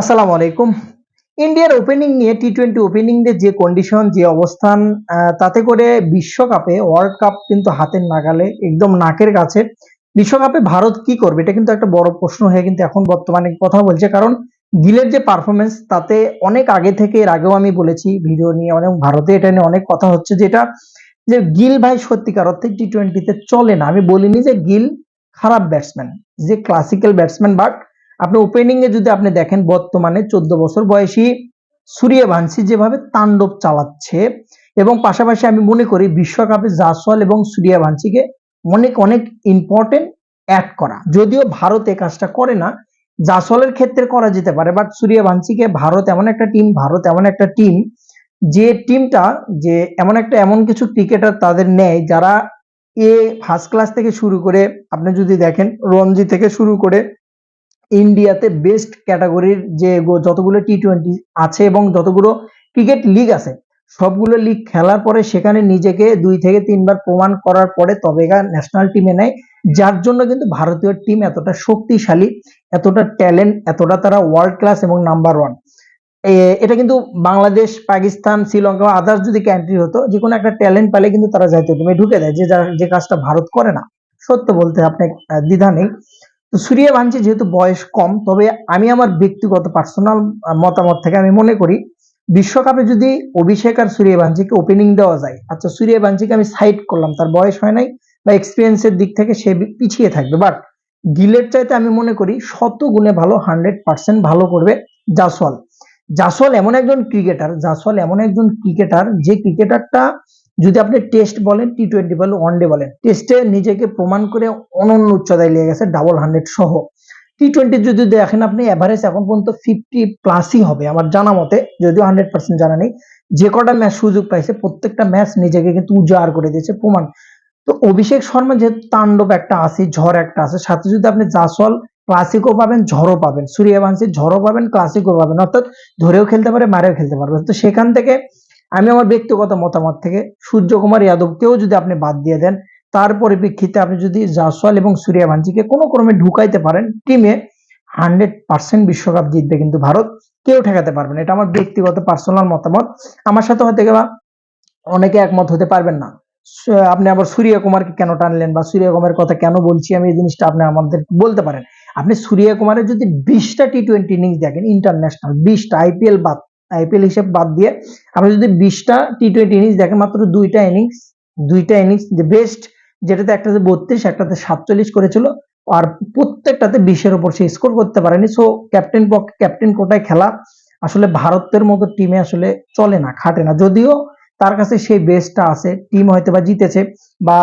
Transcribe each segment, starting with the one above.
আসসালামু আলাইকুম। ইন্ডিয়ার ওপেনিং নিয়ে টি টোয়েন্টি ওপেনিং এর যে কন্ডিশন যে অবস্থান তাতে করে বিশ্বকাপে ওয়ার্ল্ড কাপ কিন্তু হাতের নাগালে, একদম নাকের কাছে। বিশ্বকাপে ভারত কি করবে? এটা কিন্তু একটা বড় প্রশ্ন হয়ে কিন্তু এখন বর্তমানে কথা বলছে। কারণ গিলের যে পারফরমেন্স তাতে অনেক আগে থেকে, এর আগেও আমি বলেছি ভিডিও নিয়ে অনেক ভারতে এটা নিয়ে অনেক কথা হচ্ছে, যেটা যে গিল ভাই সত্যিকার অর্থে টি টোয়েন্টিতে চলে না। আমি বলিনি যে গিল খারাপ ব্যাটসম্যান যে ক্লাসিক্যাল ব্যাটসম্যান বাট আপনি ওপেনিং এ যদি আপনি দেখেন বর্তমানে চোদ্দ বছর বয়সী সূর্যবংশী যেভাবে তাণ্ডব চালাচ্ছে এবং পাশাপাশি আমি মনে করি বিশ্বকাপে জাসওয়াল এবং সূর্যবংশীকে অনেক অনেক ইম্পর্টেন্ট অ্যাড করা। যদিও ভারত এই কাজটা করে না, জাসওয়ালের ক্ষেত্রে করা যেতে পারে বাট সূর্যবংশীকে ভারত এমন একটা টিম ভারত এমন একটা টিম যে টিমটা যে এমন একটা, এমন কিছু ক্রিকেটার তাদের নেয় যারা এ ফার্স্ট ক্লাস থেকে শুরু করে, আপনি যদি দেখেন রঞ্জি থেকে শুরু করে ইন্ডিয়াতে বেস্ট ক্যাটাগরির যে যতগুলো টি টোয়েন্টি আছে এবং যতগুলো ক্রিকেট লিগ আছে, সবগুলো লিগ খেলার পরে সেখানে নিজেকে দুই থেকে তিনবার প্রমাণ করার পরে তবে ন্যাশনাল টিমে নেয়। যার জন্য কিন্তু ভারতীয় টিম এতটা শক্তিশালী, এতটা ট্যালেন্ট এতটা তারা ওয়ার্ল্ড ক্লাস এবং নাম্বার ওয়ান এটা কিন্তু বাংলাদেশ, পাকিস্তান, শ্রীলঙ্কা আদার্স যদি কান্ট্রি হতো, যে কোনো একটা ট্যালেন্ট পেলে কিন্তু তারা জাতীয় টিমে ঢুকে দেয় যে যে কাজটা ভারত করে না। সত্য বলতে আপনি দ্বিধা নেই। তো সূর্যবংশী যেহেতু বয়স কম, তবে আমি আমার ব্যক্তিগত পার্সোনাল মতামত থেকে আমি মনে করি, বিশ্বকাপে যদি অভিষেক আর সুরিয়া সূর্যবংশীকে ওপেনিং দেওয়া যায় আচ্ছা সুরিয়া সূর্যবংশীকে আমি সাইড করলাম, তার বয়স হয় নাই, বা এক্সপিরিয়েন্সের দিক থেকে সে পিছিয়ে থাকবে বাট গিলের চাইতে আমি মনে করি শত গুণে ভালো হান্ড্রেড পার্সেন্ট ভালো করবে জাসওয়াল জাসওয়াল এমন একজন ক্রিকেটার জাসওয়াল এমন একজন ক্রিকেটার যে ক্রিকেটারটা যদি আপনি টেস্ট বলেন টি টোয়েন্টি বলেন ওয়ানডে বলেন টেস্টে নিজেকে প্রমাণ করে অনন্য উচ্চতায় নিয়ে গেছে ডাবল হান্ড্রেড সহ। টি টোয়েন্টি যদি দেখেন আপনি এভারেজ এখন পর্যন্ত ফিফটি প্লাসই হবে, আমার জানা মতে, যদিও হান্ড্রেড পার্সেন্ট জানা নেই, যে কটা ম্যাচ সুযোগ পাইছে, প্রত্যেকটা ম্যাচ নিজেকে কিন্তু উজাড় করে দিয়েছে প্রমাণ। তো অভিষেক শর্মা যেহেতু তাণ্ডব একটা আছে, ঝড় একটা আছে, সাথে যদি আপনি জাসওয়াল ক্লাসিকও পাবেন, ঝড়ও পাবেন, সূর্যবংশী ঝড়ও পাবেন ক্লাসিকও পাবেন, অর্থাৎ ধরেও খেলতে পারে, মারেও খেলতে পারবেন তো সেখান থেকে আমি আমার ব্যক্তিগত মতামত থেকে সূর্যকুমার যাদবকেও যদি আপনি বাদ দিয়ে দেন, তার পরিপ্রেক্ষিতে আপনি যদি জাসওয়াল এবং সুরিয়া সূর্যবংশীকে কোনো ক্রমে ঢুকাইতে পারেন টিমে হান্ড্রেড পার্সেন্ট বিশ্বকাপ জিতবে কিন্তু ভারত। কেউ ঠেকাতে পারবে না। এটা আমার ব্যক্তিগত পার্সোনাল মতামত। আমার সাথে হয়তো বা অনেকে একমত হতে পারবেন না। আপনি আবার সূর্যকুমারকে কেন টানলেন বা সূর্যকুমারের কথা কেন বলছি আমি এই জিনিসটা আপনি আমাদের বলতে পারেন। আপনি সূর্যকুমারের যদি বিশটা টি টোয়েন্টি ইনিংস দেখেন ইন্টারন্যাশনাল বিশটা আইপিএল বাদ আইপিএল হিসেব বাদ দিয়ে আপনি যদি বিশটা টি টোয়েন্টি ইনিংস দেখেন মাত্র দুইটা ইনিংস দুইটা ইনিংস যে বেস্ট যেটাতে একটাতে বত্রিশ, একটাতে সাতচল্লিশ করেছিল, আর প্রত্যেকটাতে বিশের ওপর সে স্কোর করতে পারেনি। সো ক্যাপ্টেন পক্ষে ক্যাপ্টেন কোটায় খেলা আসলে ভারতের মতো টিমে আসলে চলে না, খাটে না। যদিও তার কাছে সেই বেস্টটা আছে। টিম হয়তো বা জিতেছে বা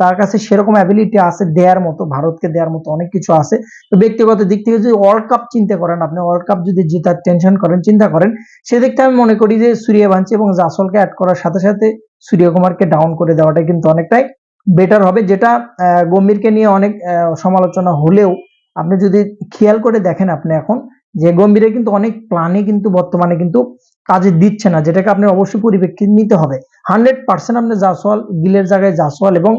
তার কাছে সেরকম অ্যাবিলিটি আছে দেওয়ার মতো, ভারতকে দেওয়ার মতো অনেক কিছু আছে। তো ব্যক্তিগত দিক থেকে যদি ওয়ার্ল্ড কাপ চিন্তা করেন, আপনি ওয়ার্ল্ড কাপ যদি জেতার টেনশন করেন, চিন্তা করেন সেদিক থেকে আমি মনে করি যে সূর্যবংশী এবং জাসলকে অ্যাড করার সাথে সাথে সূর্যকুমারকে ডাউন করে দেওয়াটা কিন্তু অনেকটাই বেটার হবে, যেটা গম্ভীরকে নিয়ে অনেক সমালোচনা হলেও আপনি যদি খেয়াল করে দেখেন আপনি এখন যে গম্ভীরে কিন্তু অনেক প্ল্যানে কিন্তু বর্তমানে কিন্তু কাজে দিচ্ছে না যেটাকে আপনি অবশ্যই পরিপ্রেক্ষিত নিতে হবে। হান্ড্রেড পার্সেন্ট আপনি জাসওয়াল গিলের জায়গায় জাসওয়াল এবং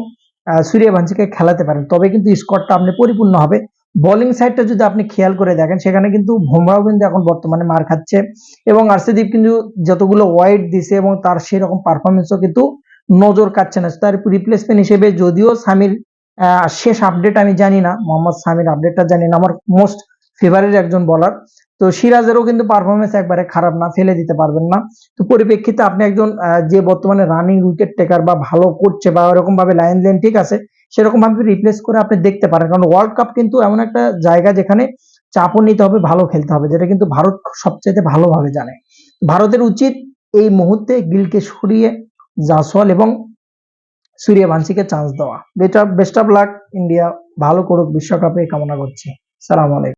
আহ, সূর্যবংশীকে খেলাতে পারেন। তবে কিন্তু স্কোরটা আপনি পরিপূর্ণ হবে। বোলিং সাইডটা যদি আপনি খেয়াল করে দেখেন সেখানে কিন্তু ভোমরাও কিন্তু এখন বর্তমানে মার খাচ্ছে এবং আরসিদীপ কিন্তু যতগুলো ওয়াইড দিছে এবং তার সেরকম পারফরমেন্সও কিন্তু নজর কাটছে না। তার রিপ্লেসমেন্ট হিসেবে যদিও সামির শেষ আপডেট আমি জানি না মোহাম্মদ সামির আপডেটটা জানি না। আমার মোস্ট ফেভারিট একজন বলার তো সিরাজেরও কিন্তু পারফরমেন্স একবারে খারাপ না, ফেলে দিতে পারবেন না। তো পরিপ্রেক্ষিতে আপনি একজন যে বর্তমানে রানিং উইকেট টেকার বা ভালো করছে বা ওরকম ভাবে লাইন লেন ঠিক আছে সেরকম ভাবে রিপ্লেস করে আপনি দেখতে পারেন। কারণ ওয়ার্ল্ড কাপ কিন্তু এমন একটা জায়গা যেখানে চাপও নিতে হবে, ভালো খেলতে হবে, যেটা কিন্তু ভারত সবচেয়ে ভালোভাবে জানে। ভারতের উচিত এই মুহূর্তে গিলকে সরিয়ে জাসওয়াল এবং সূর্যবংশীকে চান্স দেওয়া। Better best of luck India ভালো করুক, বিশ্বকাপে কামনা করছি। সালাম আলাইকুম।